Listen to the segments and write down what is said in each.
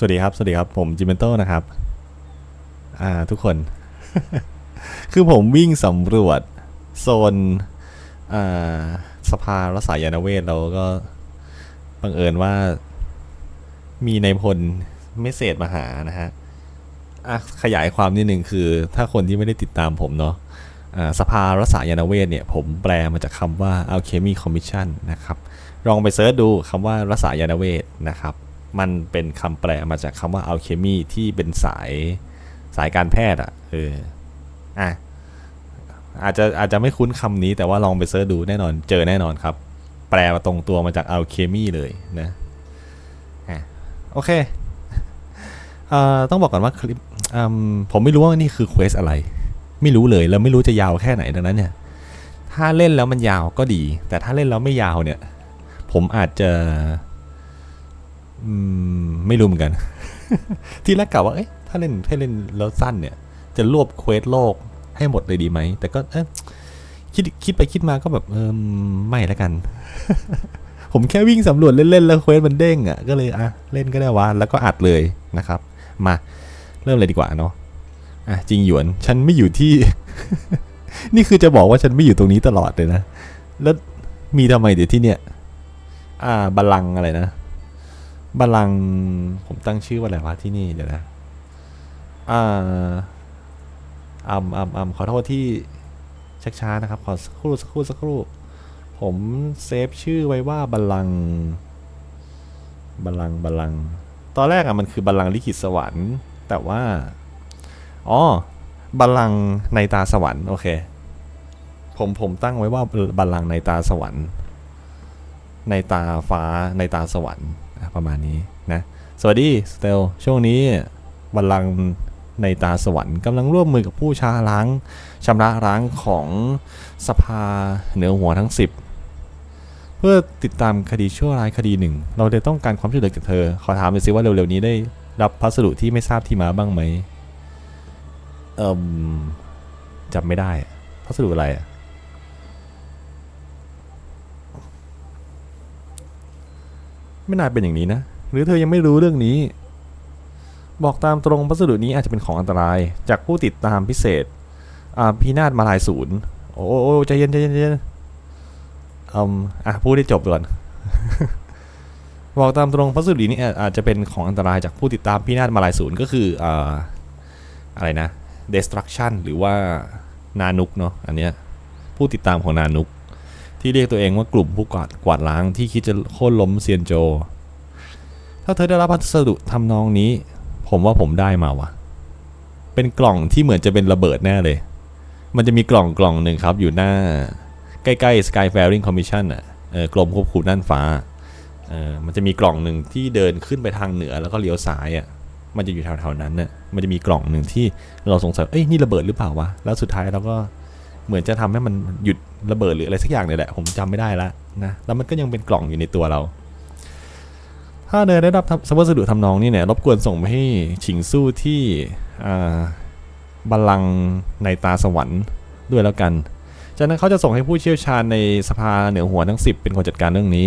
สวัสดีครับ สวัสดีครับ ผมจิมเมนโตนะครับ อ่าทุกคน คือผมวิ่งสำรวจโซนอ่าสภารักษายานเวทแล้วก็บังเอิญว่า มีในพลเมสเซจมาหานะฮะอะขยายความนิดหนึ่งคือ ถ้าคนที่ไม่ได้ติดตามผมเนาะอ่าสภารักษายานเวทเนี่ย ผมแปลมาจากคำว่า Alchemy Commission นะครับ ลองไปเสิร์ชดูคำว่ารักษายานเวทนะครับ มันเป็นคำแปลมาจากคำว่า alchemy ที่เป็นสายสายการแพทย์อะเอออะอาจจะอาจจะไม่คุ้นคำนี้แต่ว่าลองไปเสิร์ชดูแน่นอนเจอแน่นอนครับ แปลมาตรงตัวมาจาก alchemy เลยนะอะโอเคเอ่อต้องบอกก่อนว่าคลิปอผมไม่รู้ว่านี่คือเควสอะไร ไม่รู้เลยแล้วไม่รู้จะยาวแค่ไหนดังนั้นเนี่ย ถ้าเล่นแล้วมันยาวก็ดี แต่ถ้าเล่นแล้วไม่ยาวเนี่ย ผมอาจจะ อืมไม่รู้เหมือนกัน ที่แรกกะว่าเอ๊ะถ้าเล่นถ้าเล่นแล้วสั้นเนี่ย จะรวบเควสโลกให้หมดเลยดีไหม แต่ก็เอ๊ะคิดคิดไปคิดมาก็แบบเออไม่แล้วกัน ผมแค่วิ่งสำรวจเล่นๆแล้วเควสมันเด้งอะก็เลยอะเล่นก็ได้วะแล้วก็อัดเลยนะครับ มาเริ่มเลยดีกว่าเนาะอะจริงหยวน ฉันไม่อยู่ที่ นี่คือจะบอกว่าฉันไม่อยู่ตรงนี้ตลอดเลยนะ แล้วมีทำไมเดี๋ยวที่เนี่ย อ่าบัลลังอะไรนะ บัลลังก์ผมตั้งชื่อว่าอะไรวะที่นี่เดี๋ยวนะอ่าอัมอัมอัมขอโทษที่ชักช้านะครับขอสักครู่สักครู่สักครู่ ผมเซฟชื่อไว้ว่าบัลลังก์บัลลังก์บัลลังก์ตอนแรกอะมันคือบัลลังก์ลิขิตสวรรค์ แต่ว่าอ๋อบัลลังก์ในตาสวรรค์โอเค ผมผมตั้งไว้ว่าบัลลังก์ในตาสวรรค์ ในตาฟ้าในตาสวรรค์ ประมาณนี้นะ สวัสดีสเตลช่วงนี้บัลลังก์ในตาสวรรค์กำลังร่วมมือกับผู้ชาล้างชำระล้างของสภาเหนือหัวทั้ง 10 เพื่อติดตามคดีชั่วร้ายคดีหนึ่ง เราเลยต้องการความช่วยเหลือจากเธอ ขอถามหน่อยสิว่าเร็วๆนี้ได้รับพัสดุที่ไม่ทราบที่มาบ้างไหมเอิมจำไม่ได้พัสดุอะไรอะ ไม่น่าเป็นอย่างนี้นะ หรือเธอยังไม่รู้เรื่องนี้ บอกตามตรงพัสดุนี้อาจจะเป็นของอันตราย จากผู้ติดตามพิเศษอ่าพีนาศมาลายศูนย์โอ้โอ้ใจเย็นใจเย็นใจเย็นอืมอะพูดได้จบก่อนบอกตามตรงพัสดุนี้อาจจะเป็นของอันตรายจากผู้ติดตามพีนาศมาลายศูนย์ก็คืออ่าอะไรนะ destruction หรือว่านานุกเนาะอันเนี้ยผู้ติดตามของนานุก ที่เรียกตัวเองว่ากลุ่มผู้กวาดกวาดล้างที่คิดจะโค่นล้มเซียนโจ ถ้าเธอได้รับพัสดุทำนองนี้ ผมว่าผมได้มาวะเป็นกล่องที่เหมือนจะเป็นระเบิดแน่เลย มันจะมีกล่องกล่องหนึ่งครับอยู่หน้า ใกล้ๆ Skyfaring Commission อะเออกรมควบคุมน่านฟ้าเออมันจะมีกล่องหนึ่งที่เดินขึ้นไปทางเหนือแล้วก็เลี้ยวซ้ายอะ มันจะอยู่แถวๆนั้นน่ะ มันจะมีกล่องหนึ่งที่เราสงสัย เอ้ยนี่ระเบิดหรือเปล่าวะ แล้วสุดท้ายเราก็ เหมือนจะทำให้มันหยุดระเบิดหรืออะไรสักอย่างเนี่ยแหละผมจำไม่ได้ละนะแล้วมันก็ยังเป็นกล่องอยู่ในตัวเรา ถ้าเนยได้รับวัสดุทำนองนี่เนี่ยรบกวนส่งไปให้ฉิงสู้ที่อ่าบัลลังก์ในตาสวรรค์ด้วยแล้วกัน จากนั้นเขาจะส่งให้ผู้เชี่ยวชาญในสภาเหนือหัวทั้ง 10 เป็นคนจัดการเรื่องนี้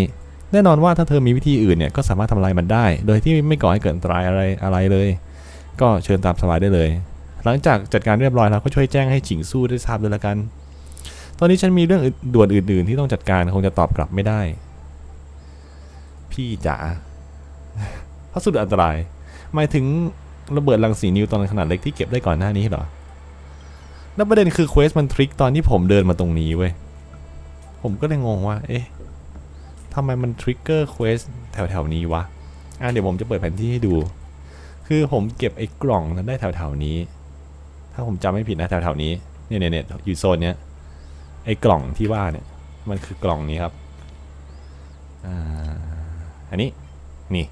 แน่นอนว่าถ้าเธอมีวิธีอื่นเนี่ยก็สามารถทำลายมันได้ โดยที่ไม่ก่อให้เกิดอันตรายอะไรอะไรเลย ก็เชิญตามสบายได้เลย หลังจากจัดการเรียบร้อยแล้วก็ช่วยแจ้งให้ฉิงสู้ได้ทราบด้วยละกัน ตอนนี้ฉันมีเรื่องด่วนอื่น ๆ ที่ต้องจัดการคงจะตอบกลับไม่ได้ พี่จ๋าพัสดุอันตราย หมายถึงระเบิดรังสีนิวตอนขนาดเล็กที่เก็บได้ก่อนหน้านี้เหรอแล้วประเด็นคือเควสมันทริกตอนที่ผมเดินมาตรงนี้เว้ย ผมก็เลยงงว่า เอ๊ะทำไมมันทริกเกอร์เควสแถวๆนี้วะ อะเดี๋ยวผมจะเปิดแผนที่ให้ดู คือผมเก็บไอ้กล่องนั้นได้แถวๆนี้ ถ้าผมจำไม่ผิดนะแถวๆนี้เนี่ยเนี่ยอยู่โซนเนี้ยไอ้กล่องที่ว่าเนี่ยมันคือกล่องนี้ครับอันนี้นี่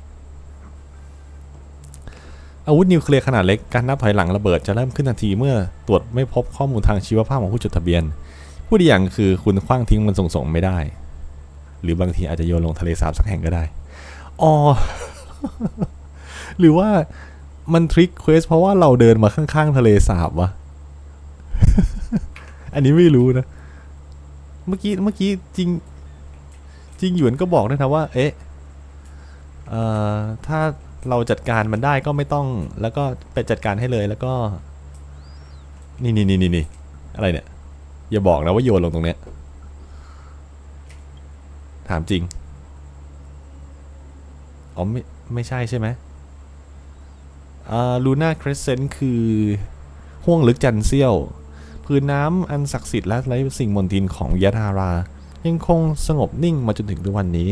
อาวุธนิวเคลียร์ขนาดเล็กการนับถอยหลังระเบิดจะเริ่มขึ้นทันทีเมื่อตรวจไม่พบข้อมูลทางชีวภาพของผู้จดทะเบียน ผู้ดีอย่างคือคุณคว้างทิ้งมันส่งๆไม่ได้ หรือบางทีอาจจะโยนลงทะเลสาบสักแห่งก็ได้อ๋อหรือว่า มันทริคเควสเพราะว่าเราเดินมาข้างๆทะเลสาบวะ อันนี้ไม่รู้นะ เมื่อกี้เมื่อกี้จริง จริงหยวนก็บอกด้วยนะว่า เอ๊ะเอ่อถ้าเราจัดการมันได้ก็ไม่ต้อง แล้วก็ไปจัดการให้เลยแล้วก็ นี่นี่นี่นี่นี่อะไรเนี่ย อย่าบอกนะว่าโยนลงตรงเนี้ย ถามจริง อ๋อไม่ไม่ใช่ใช่ไหม ลูน่าครสเซนต์คือห่วงลึกจันเซียวพื้นน้ำอันศักดิ์สิทธิ์และไร้สิ่งมนทินของยะธารา ยังคงสงบนิ่งมาจนถึงทุกวันนี้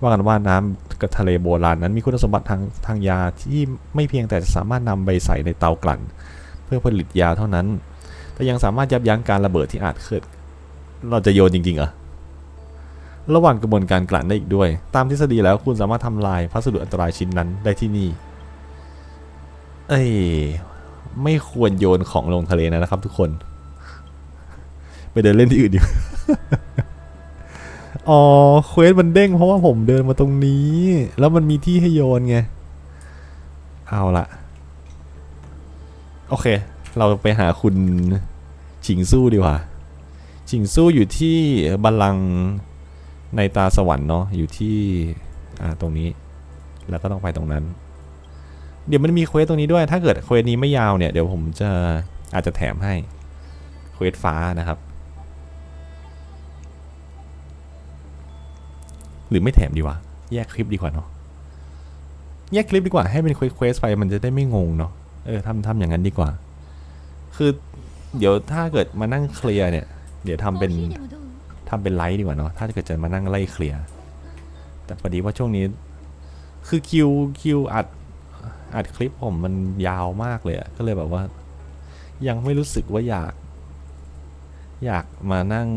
ว่ากันว่าน้ำกับทะเลโบราณนั้นมีคุณสมบัติทางทางยาที่ไม่เพียงแต่จะสามารถนำไปใส่ในเตากลั่น เพื่อผลิตยาเท่านั้น แต่ยังสามารถยับยั้งการระเบิดที่อาจเกิด เราจะโยนจริงๆเหรอระหว่างกระบวนการกลั่นได้อีกด้วย ตามทฤษฎีแล้วคุณสามารถทำลายพัสดุอันตรายชิ้นนั้นได้ที่นี่ เอ้ยไม่ควรโยนของลงทะเลนะครับ ทุกคน ไปเดินเล่นที่อื่นดีกว่าอ๋อเควสมันเด้งเพราะว่าผมเดินมาตรงนี้ แล้วมันมีที่ให้โยนไง เอาละโอเค เราไปหาคุณชิงสู้ดีกว่าชิงสู้อยู่ที่บัลลังก์ในตาสวรรค์เนาะอยู่ที่อ่าตรงนี้ แล้วก็ต้องไปตรงนั้น เดี๋ยวมันมีเควสตรงนี้ด้วย ถ้าเกิดเควสนี้ไม่ยาวเนี่ยเดี๋ยวผมจะอาจจะแถมให้เควสฟ้านะครับ หรือไม่แถมดีวะ แยกคลิปดีกว่าเนาะ แยกคลิปดีกว่าให้เป็นเควสเควสไปมันจะได้ไม่งงเนาะ เออทำทำอย่างนั้นดีกว่า คือเดี๋ยวถ้าเกิดมานั่งเคลียร์เนี่ย เดี๋ยวทำเป็นทำเป็นไลท์ดีกว่าเนาะ ถ้าเกิดจะมานั่งไล่เคลียร์ แต่พอดีว่าช่วงนี้ คือคิวคิวอัด อัดคลิปผมมันยาวมากเลยก็เลยแบบว่า ยังไม่รู้สึกว่าอยาก อยากมานั่ง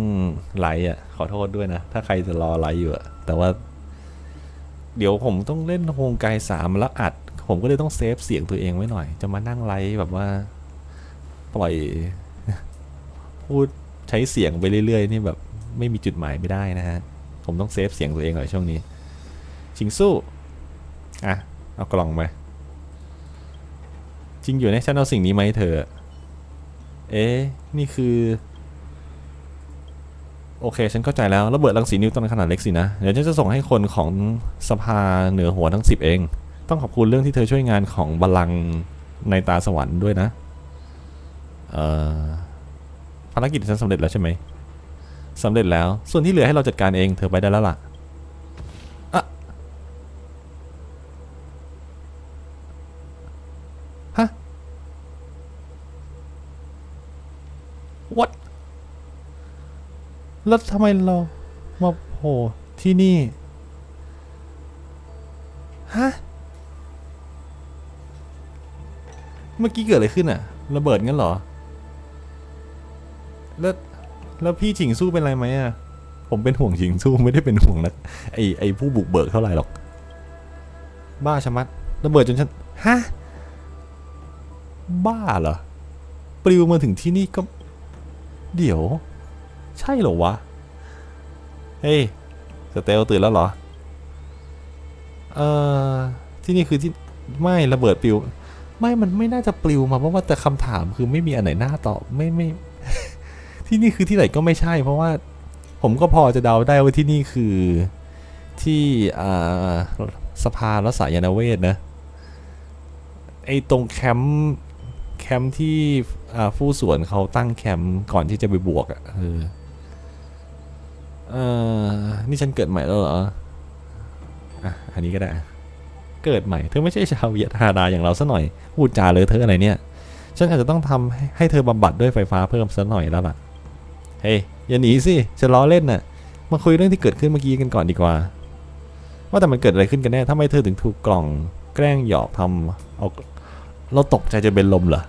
ไลฟ์อะขอโทษด้วยนะ ถ้าใครจะรอไลฟ์อยู่อะแต่ว่า เดี๋ยวผมต้องเล่นโฮงไกสามแล้วอัด ผมก็เลยต้องเซฟเสียงตัวเองไว้หน่อย จะมานั่งไลฟ์แบบว่า ปล่อย พูดใช้เสียงไปเรื่อยๆนี่แบบ ไม่มีจุดหมายไม่ได้นะฮะ ผมต้องเซฟเสียงตัวเองหน่อยช่วงนี้ ชิงสู้ อะ เอากล่องไป จริงอยู่ในฉันเอาสิ่งนี้ไหมาให้เธอ เอ๊ะ นี่คือ โอเค ฉันเข้าใจแล้ว ระเบิดรังสีนิวตอนขนาดเล็กสินะ เดี๋ยวฉันจะส่งให้คนของสภาเหนือหัวทั้งสิบเอง ต้องขอบคุณเรื่องที่เธอช่วยงานของบัลลังในตาสวรรค์ด้วยนะ เอ่อ ภารกิจฉันสำเร็จแล้วใช่ไหมสำเร็จแล้ว ส่วนที่เหลือให้เราจัดการเอง เธอไปได้แล้วล่ะฮะ what แล้วทำไมเรามาโผล่ที่นี่ ฮะ เมื่อกี้เกิดอะไรขึ้นอะระเบิดงั้นเหรอ แล้วแล้วพี่ฉิงสู้เป็นไรไหมอะผมเป็นห่วงฉิงสู้ไม่ได้เป็นห่วงนะไอไอผู้บุกเบิกเท่าไหร่หรอก บ้าชะมัด ระเบิดจนฉัน ฮะ บ้าเหรอ ปลิวมาถึงที่นี่ก็ เดี๋ยว ใช่เหรอวะ เฮ้ย สเตลตื่นแล้วเหรอ เอ่อ ที่นี่คือที่ไม่ระเบิดปลิว ไม่มันไม่น่าจะปลิวมาเพราะว่าแต่คำถามคือไม่มีอันไหนน่าตอบไม่ไม่ ที่นี่คือที่ไหนก็ไม่ใช่ เพราะว่า ผมก็พอจะเดาได้ว่าที่นี่คือที่อ่าสภารักษายานเวทนะไอ้ตรงแคมป์แคมป์ที่อ่าผู้สวนเขาตั้งแคมป์ก่อนที่จะไปบวกอะ่ะเออ เออนี่ฉันเกิดใหม่แล้วเหรอ อะ อันนี้ก็ได้ เกิดใหม่ เธอไม่ใช่ชาวเวียธาดาอย่างเราซะหน่อย พูดจาเลยเธออะไรเนี่ย ฉันอาจจะต้องทำให้ให้เธอบำบัดด้วยไฟฟ้าเพิ่มสักหน่อยแล้วล่ะ เฮ้ย อย่าหนีสิ จะล้อเล่นน่ะ มาคุยเรื่องที่เกิดขึ้นเมื่อกี้กันก่อนดีกว่า ว่าแต่มันเกิดอะไรขึ้นกันแน่ทำไมเธอถึงถูกกล่องแกล้งหยอกทำเอาเราตกใจจะเป็นลมเหรอ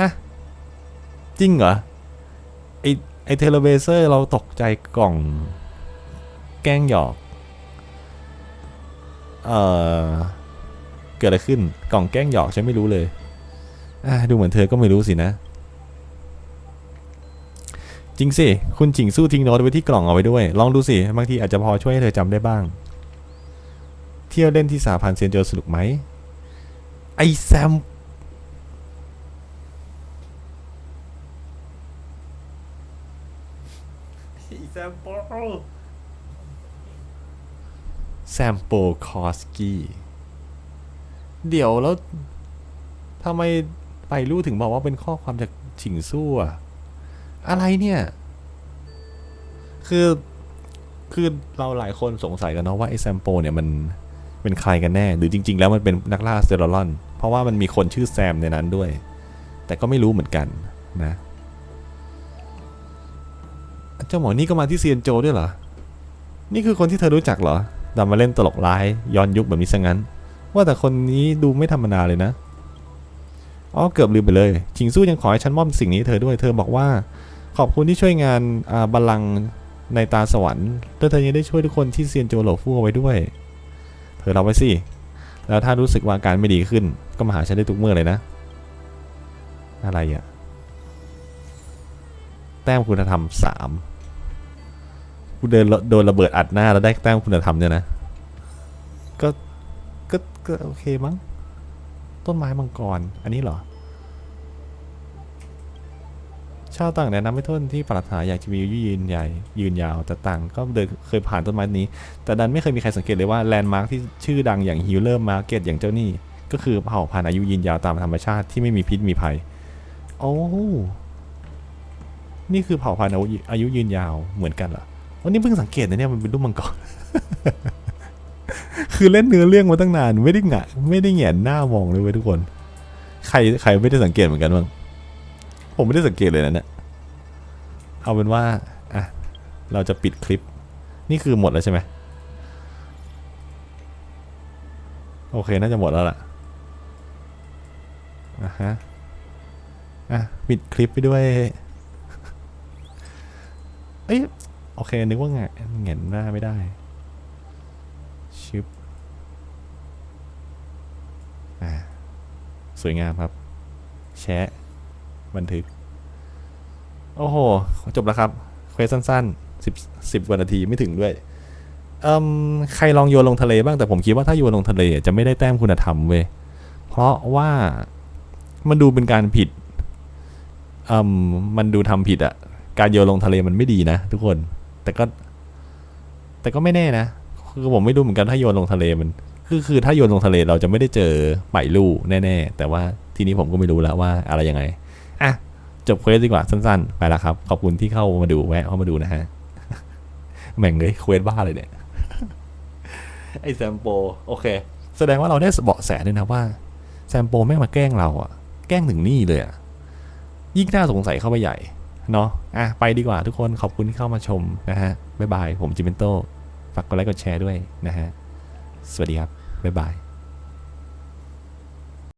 ฮะ จริงเหรอ ไอ ไอเทเลเบเซอร์เราตกใจกล่อง แกล้งหยอก เอ่อ เกิดอะไรขึ้นกล่องแกล้งหยอกฉันไม่รู้เลยดูเหมือนเธอก็ไม่รู้สินะ จริงสิ คุณจิงสู้ทิ้งโน้ตไว้ที่กล่องเอาไว้ด้วย ลองดูสิ บางทีอาจจะพอช่วยให้เธอจำได้บ้าง เที่ยวเล่นที่สาพันเซียนโจสนุกไหมไอแซม ไอ แซมปอลแซมโปคอสกี้เดี๋ยวแล้วทำไมไปรู้ถึงบอกว่าเป็นข้อความจากฉิงสู้อะอะไรเนี่ย คือ คือเราหลายคนสงสัยกันเนาะว่าไอ้แซมโปเนี่ยมันเป็นใครกันแน่ หรือจริง ๆ แล้วมันเป็นนักล่าสเตอรอลอน เพราะว่ามันมีคนชื่อแซมในนั้นด้วย แต่ก็ไม่รู้เหมือนกันนะ เจ้าหมอนี่ก็มาที่เซียนโจด้วยเหรอ นี่คือคนที่เธอรู้จักเหรอดันมาเล่นตลกร้ายย้อนยุคแบบนี้ซะงั้น ว่าแต่คนนี้ดูไม่ธรรมดาเลยนะ อ๋อเกือบลืมไปเลย ชิงสู้ยังขอให้ฉันมอบสิ่งนี้เธอด้วย เธอบอกว่า ขอบคุณที่ช่วยงานอาบัลลังก์ในตาสวรรค์แล้วเธอยังได้ช่วยทุกคนที่เซียนโจโหลฟู่เอาไว้ด้วย เธอรับไว้สิ แล้วถ้ารู้สึกว่าอาการไม่ดีขึ้น ก็มาหาฉันได้ทุกเมื่อเลยนะ อะไรอะแต้มคุณธรรมสาม กูเดินโดนระเบิดอัดหน้าแล้วได้แต้มคุณธรรมเนี่ยนะ ก็ก็ก็โอเคมั้ง ต้นไม้มังกร อันนี้เหรอ ชาวต่างแดนะนำให้ต้นที่ปรารถนาอยากจะมีอายุยืนใหญ่ยืนยาวแต่ต่างก็เดินเคยผ่านต้นไม้นี้ แต่ดันไม่เคยมีใครสังเกตเลยว่าแลนด์มาร์คที่ชื่อดังอย่างฮิลเลอร์มาร์เก็ตอย่างเจ้านี่ ก็คือเผ่าพันธุ์อายุยืนยาวตามธรรมชาติที่ไม่มีพิษมีภัยโอ้นี่คือเผ่าพันธุ์อายุอายุยืนยาวเหมือนกันเหรอ วันนี้เพิ่งสังเกตนะเนี่ยมันเป็นรูปมังกร คือเล่นเนื้อเรื่องมาตั้งนาน ไม่ได้หงะไม่ได้แหงนหน้ามองเลยเว้ยทุกคน ใครใครไม่ได้สังเกตเหมือนกันบ้าง ผมไม่ได้สังเกตเลยนะเนี่ย เอาเป็นว่าอะเราจะปิดคลิป นี่คือหมดแล้วใช่ไหมโอเค น่าจะหมดแล้วล่ะอะฮะ อะ ปิดคลิปไปด้วย เอ้ย โอเค นึกว่าไงเห็นหน้าไม่ได้ ชิปอ่าสวยงามครับ แชะ บันทึก โอ้โห จบแล้วครับ เควสสั้นๆสิบสิบกว่านาทีไม่ถึงด้วยเอืมใครลองโยนลงทะเลบ้างแต่ผมคิดว่าถ้าโยนลงทะเลจะไม่ได้แต้มคุณธรรมเว้ยเพราะว่ามันดูเป็นการผิดอืมมันดูทำผิดอะการโยนลงทะเลมันไม่ดีนะทุกคน แต่ก็ แต่ก็ไม่แน่นะ คือผมไม่รู้เหมือนกันถ้าโยนลงทะเลมัน คือคือถ้าโยนลงทะเลเราจะไม่ได้เจอไหมลู่แน่ ๆ แต่ว่าทีนี้ผมก็ไม่รู้แล้วว่าอะไรยังไง อะ จบเควสดีกว่าสั้น ๆ ไปแล้วครับ ขอบคุณที่เข้ามาดูแวะเข้ามาดูนะฮะ แม่งเลยเควสบ้าเลยเนี่ย ไอแซมโปโอเค แสดงว่าเราได้เบาะแสด้วยนะว่าแซมโปแม่งมาแกล้งเราอะแกล้งถึงนี่เลยอะยิ่งน่าสงสัยเข้าไปใหญ่ เนาะอะไปดีกว่าทุกคนขอบคุณที่เข้ามาชมนะฮะบ๊ายบายผมจิมเมนโตฝากกดไลค์กดแชร์ด้วยนะฮะสวัสดีครับบ๊ายบาย